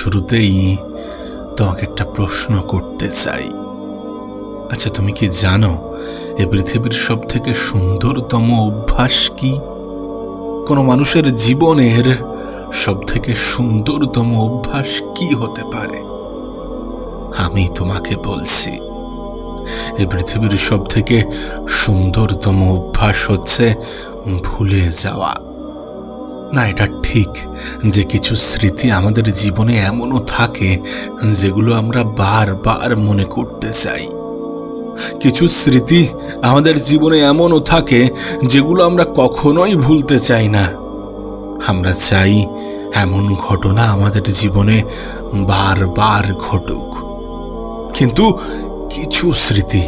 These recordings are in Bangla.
শুরুতেই তোমাকে একটা প্রশ্ন করতে চাই। আচ্ছা তুমি কি জানো এ পৃথিবীর সব থেকে সুন্দরতম অভ্যাস কি? কোনো মানুষের জীবনের সব থেকে সুন্দরতম অভ্যাস কি হতে পারে? আমি তোমাকে বলছি, এ পৃথিবীর সব থেকে সুন্দরতম অভ্যাস হচ্ছে ভুলে যাওয়া। না, এটা ঠিক যে কিছু স্মৃতি আমাদের জীবনে এমনও থাকে যেগুলো আমরা বারবার মনে করতে চাই। কিছু স্মৃতি আমাদের জীবনে এমনও থাকে যেগুলো আমরা কখনোই ভুলতে চাই না। আমরা চাই এমন ঘটনা আমাদের জীবনে বারবার ঘটুক। কিন্তু কিছু স্মৃতি,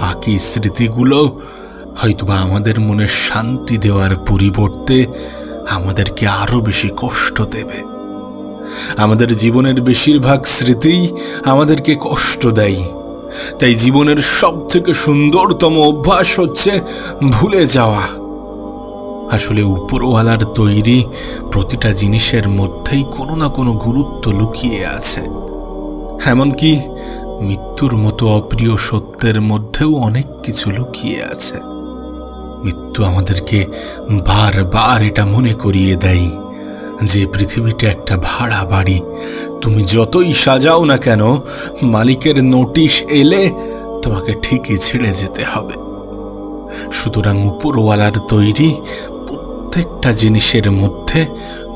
বাকি স্মৃতিগুলো হয়তোবা আমাদের মনে শান্তি দেওয়ার পরিবর্তে আমাদেরকে আরও বেশি কষ্ট দেবে। আমাদের জীবনের বেশিরভাগ স্মৃতিই আমাদেরকে কষ্ট দেয়। তাই জীবনের সব থেকে সুন্দরতম অভ্যাস হচ্ছে ভুলে যাওয়া। আসলে উপরওয়ালার তৈরি প্রতিটা জিনিসের মধ্যেই কোনো না কোনো গুরুত্ব লুকিয়ে আছে। এমনকি মৃত্যুর মতো অপ্রিয় সত্যের মধ্যেও অনেক কিছু লুকিয়ে আছে। মৃত্যু আমাদেরকে বারবার এটা মনে করিয়ে দেয় যে পৃথিবীটা একটা ভাড়া বাড়ি। তুমি যতই সাজাও না কেন, মালিকের নোটিশ এলে তোমাকে ঠিকই ছেড়ে যেতে হবে। সুতরাং উপরওয়ালার তৈরি প্রত্যেকটা জিনিসের মধ্যে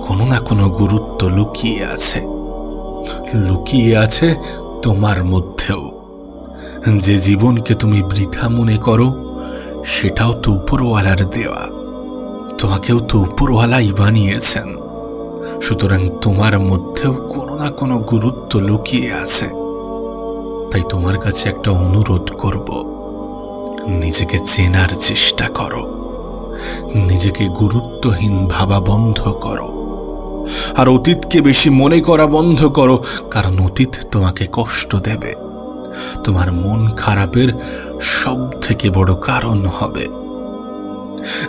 কোনো না কোনো গুরুত্ব লুকিয়ে আছে। লুকিয়ে আছে তোমার মধ্যেও। যে জীবনকে তুমি বৃথা মনে করো সেটাও তো উপরওয়ালার দেওয়া। তোমাকেও তো উপরওয়ালাই বানিয়েছেন। সুতরাং তোমার মধ্যেও কোনো না কোনো গুরুত্ব লুকিয়ে আছে। তাই তোমার কাছে একটা অনুরোধ করব। নিজেকে চেনার চেষ্টা করো। নিজেকে গুরুত্বহীন ভাবা বন্ধ করো। আর অতীতকে বেশি মনে করা বন্ধ করো, কারণ অতীত তোমাকে কষ্ট দেবে। তোমার মন খারাপের সব থেকে বড় কারণ হবে।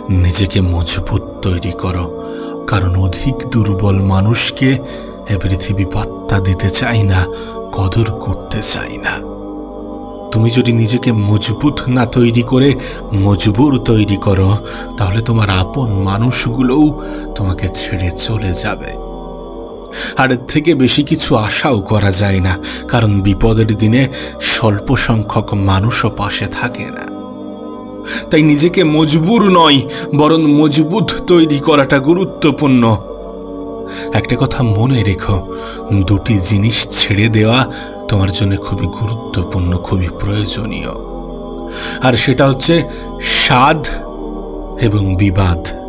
নিজেকে মজবুত তৈরি করো, কারণ অধিক দুর্বল মানুষকে এ পৃথিবী পাত্তা দিতে চাই না, কদর করতে চাই না। তুমি যদি নিজেকে মজবুত না তৈরি করে মজবুর তৈরি করো, তাহলে তোমার আপন মানুষগুলোও তোমাকে ছেড়ে চলে যাবে। আর থেকে বেশি কিছু আশাও করা যায় না, কারণ বিপদের দিনে স্বল্প সংখ্যক মানুষও পাশে থাকে না। তাই নিজেকে মজবুর নয়, বরং মজবুত তৈরি করাটা গুরুত্বপূর্ণ। একটা কথা মনে রেখো, দুটি জিনিস ছেড়ে দেওয়া তোমার জন্য খুবই গুরুত্বপূর্ণ, খুবই প্রয়োজনীয়। আর সেটা হচ্ছে স্বাদ এবং বিবাদ।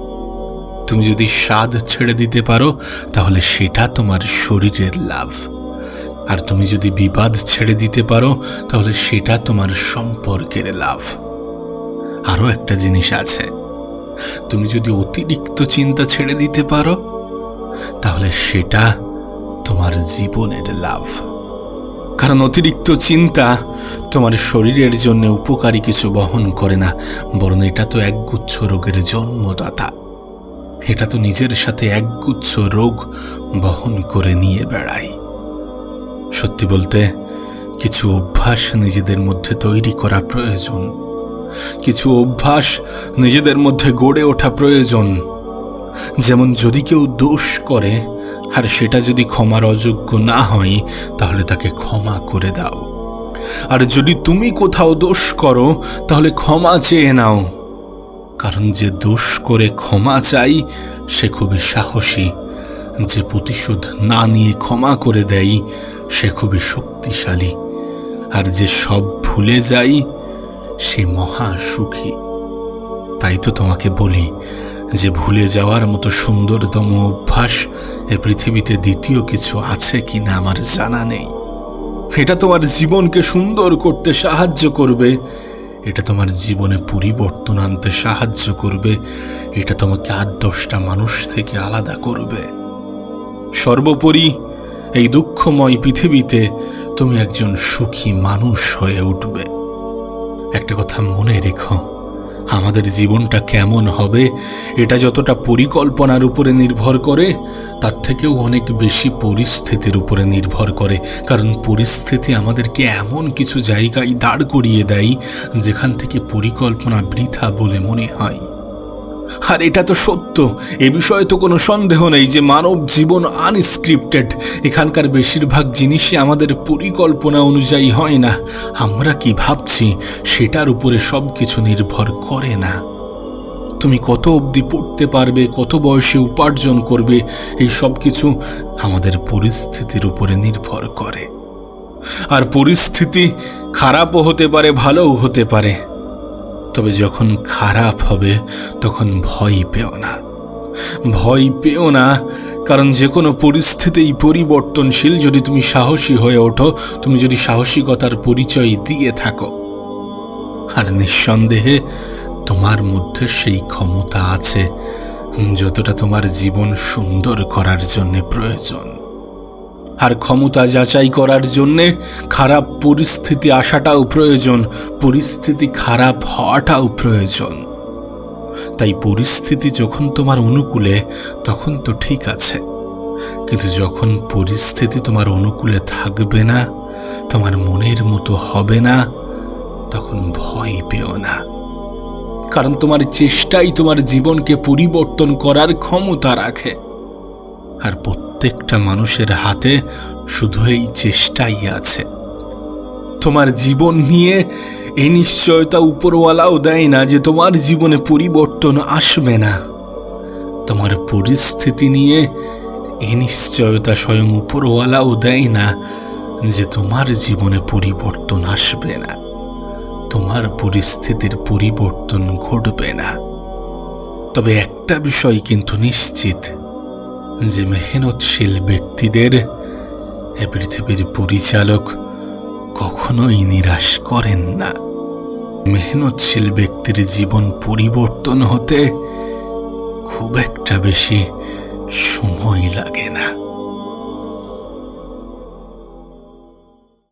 তুমি যদি স্বাদ ছেড়ে দিতে পারো, তাহলে সেটা তোমার শরীরের লাভ। আর তুমি যদি বিবাদ ছেড়ে দিতে পারো, তাহলে সেটা তোমার সম্পর্কের লাভ। আরও একটা জিনিস আছে। তুমি যদি অতিরিক্ত চিন্তা ছেড়ে দিতে পারো, তাহলে সেটা তোমার জীবনের লাভ। কারণ অতিরিক্ত চিন্তা তোমার শরীরের জন্য উপকারী কিছু বহন করে না, বরং এটা তো একগুচ্ছ রোগের জন্মদাতা। এটা তো নিজের সাথে একগুচ্ছ রোগ বহন করে নিয়ে বেড়ায়। সত্যি বলতে, কিছু অভ্যাস নিজেদের মধ্যে তৈরি করা প্রয়োজন। কিছু অভ্যাস নিজেদের মধ্যে গড়ে ওঠা প্রয়োজন। যেমন যদি কেউ দোষ করে, আর সেটা যদি ক্ষমার অযোগ্য না হয়, তাহলে তাকে ক্ষমা করে দাও। আর যদি তুমি কোথাও দোষ করো, তাহলে ক্ষমা চেয়ে নাও। কারণ যে দোষ করে ক্ষমা চাই, সে খুবই সাহসী। যে প্রতিশোধ না নিয়ে ক্ষমা করে দেয়, সে খুবই শক্তিশালী। আর যে সব ভুলে যায়, সে মহা সুখী। তাই তো তোমাকে বলি, যে ভুলে যাওয়ার মতো সুন্দরতম অভ্যাস এ পৃথিবীতে দ্বিতীয় কিছু আছে কি না আমার জানা নেই। এটা তোমার জীবনকে সুন্দর করতে সাহায্য করবে। এটা তোমার জীবনে পরিবর্তন আনতে সাহায্য করবে। এটা তোমাকে আট দশটা মানুষ থেকে আলাদা করবে। সর্বোপরি এই দুঃখময় পৃথিবীতে তুমি একজন সুখী মানুষ হয়ে উঠবে। একটা কথা মনে রেখো আমাদের জীবনটা কেমন হবে, এটা যতটা পরিকল্পনার উপরে নির্ভর করে, তার থেকেও অনেক বেশি পরিস্থিতির উপরে নির্ভর করে। কারণ পরিস্থিতি আমাদেরকে এমন কিছু জায়গায় দাঁড় করিয়ে দেয়, যেখান থেকে পরিকল্পনা বৃথা বলে মনে হয়। আর এটা তো সত্য। এ বিষয়ে তো কোনো সন্দেহ নেই যে মানব জীবন আনস্ক্রিপ্টেড এখানকার বেশিরভাগ জিনিসই আমাদের পরিকল্পনা অনুযায়ী হয় না। আমরা কি ভাবছি, সেটার উপরে সব কিছু নির্ভর করে না। তুমি কত অবধি পড়তে পারবে, কত বয়সে উপার্জন করবে, এই সব কিছু আমাদের পরিস্থিতির উপরে নির্ভর করে। আর পরিস্থিতি খারাপও হতে পারে, ভালোও হতে পারে। তবে যখন খারাপ হবে, তখন ভয় পেও না। ভয় পেও না, কারণ যে কোনো পরিস্থিতিই পরিবর্তনশীল যদি তুমি সাহসী হয়ে ওঠো, তুমি যদি সাহসিকতার পরিচয় দিয়ে থাকো। আর নিঃসন্দেহে তোমার মধ্যে সেই ক্ষমতা আছে, যতটা তোমার জীবন সুন্দর করার জন্য প্রয়োজন। আর ক্ষমতা যাচাই করার জন্যে খারাপ পরিস্থিতি আসাটাও প্রয়োজন, পরিস্থিতি খারাপ হওয়াটাও প্রয়োজন। তাই পরিস্থিতি যখন তোমার অনুকূলে, তখন তো ঠিক আছে। কিন্তু যখন পরিস্থিতি তোমার অনুকূলে থাকবে না, তোমার মনের মতো হবে না, তখন ভয় পেও না। কারণ তোমার চেষ্টাই তোমার জীবনকে পরিবর্তন করার ক্ষমতা রাখে। আর প্রত্যেকটা মানুষের হাতে শুধু এই চেষ্টাই আছে। তোমার জীবন নিয়ে এই নিশ্চয়তা উপরওয়ালাও দেয় না যে তোমার জীবনে পরিবর্তন আসবে না। তোমার পরিস্থিতি নিয়ে এই নিশ্চয়তা স্বয়ং উপরওয়ালাও দেয় না যে তোমার জীবনে পরিবর্তন আসবে না। তোমার পরিস্থিতির পরিবর্তন ঘটবে না। তবে একটা বিষয় কিন্তু নিশ্চিত যে মেহনতশীল ব্যক্তিদের এ পৃথিবীর পরিচালক কখনোই নিরাশ করেন না। মেহনতশীল ব্যক্তির জীবন পরিবর্তন হতে খুব একটা বেশি সময় লাগে না।